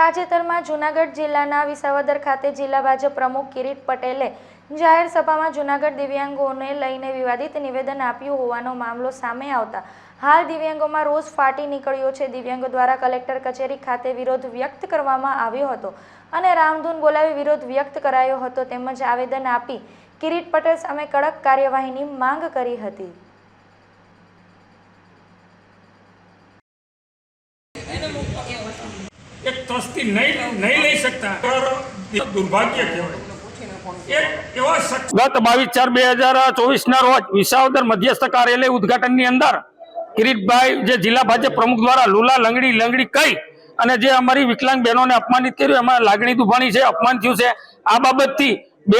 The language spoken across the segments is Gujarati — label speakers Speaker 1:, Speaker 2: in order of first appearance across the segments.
Speaker 1: તાજેતરમાં જૂનાગઢ જિલ્લાના વિસાવદર ખાતે જિલ્લા ભાજપ પ્રમુખ કિરીટ પટેલે જાહેર સભામાં જૂનાગઢ દિવ્યાંગોને લઈને વિવાદિત નિવેદન આપ્યું હોવાનો મામલો સામે આવતા હાલ દિવ્યાંગોમાં રોષ ફાટી નીકળ્યો છે. દિવ્યાંગો દ્વારા કલેક્ટર કચેરી ખાતે વિરોધ વ્યક્ત કરવામાં આવ્યો હતો અને રામધૂન બોલાવી વિરોધ વ્યક્ત કરાયો હતો. તેમજ આવેદન આપી કિરીટ પટેલ સામે કડક કાર્યવાહીની માંગ કરી હતી.
Speaker 2: એક ટ્રસ્ટી નહીં નહીં લઈ શકતા. દુર્ભાગ્ય કહેવાય.
Speaker 3: ગત બાવીસ ચાર બે હજાર ચોવીસ ના રોજ વિસાવદર મધ્યસ્થ કાર્યાલય ઉદઘાટનની અંદર કિરીટભાઈ જે જિલ્લા ભાજપ પ્રમુખ દ્વારા લુલા લંગડી લંગડી કહી અને જે અમારી વિકલાંગ બહેનોને અપમાનિત કર્યું, એમાં લાગણી દુભાણી છે, અપમાન થયું છે. આ બાબતથી બે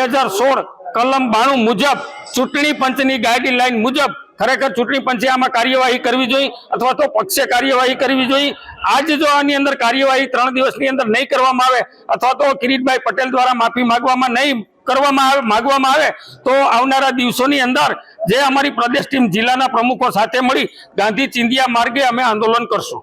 Speaker 3: કલમ બાણું મુજબ ચૂંટણી પંચની ગાઈડલાઈન મુજબ ખરેખર ચૂંટણી પંચે આમાં કાર્યવાહી કરવી જોઈએ અથવા તો પક્ષે કાર્યવાહી કરવી જોઈએ? આજ જો આની અંદર કાર્યવાહી ત્રણ દિવસની અંદર નહીં કરવામાં આવે અથવા તો કિરીટભાઈ પટેલ દ્વારા માફી માંગવામાં નહીં કરવામાં આવે, માગવામાં આવે, તો આવનારા દિવસોની અંદર જે અમારી પ્રદેશ ટીમ જિલ્લાના પ્રમુખો સાથે મળી ગાંધી ચિંધિયા માર્ગે અમે આંદોલન કરશું.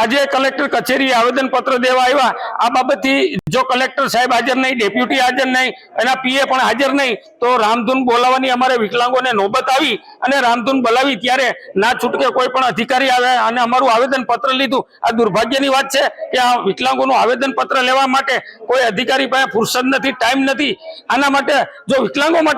Speaker 3: આજે કલેક્ટર કચેરી આવેદન પત્ર દેવા આવ્યા. આ બાબતથી જો કલેક્ટર સાહેબ હાજર નહીં, ડેપ્યુટી હાજર નહીં, એના પીએ પણ હાજર નહીં, તો રામધૂન બોલાવવાની અમારે વિકલાંગોને નોબત આવી અને રામધૂન બોલાવી ત્યારે ના છૂટકે કોઈ પણ અધિકારી આવે અને અમારું આવેદન પત્ર લીધું. આ દુર્ભાગ્યની વાત છે કે આ વિકલાંગોનું આવેદન પત્ર લેવા માટે કોઈ અધિકારી પાસે ફુરસદ નથી, ટાઈમ નથી. આના માટે જો વિકલાંગો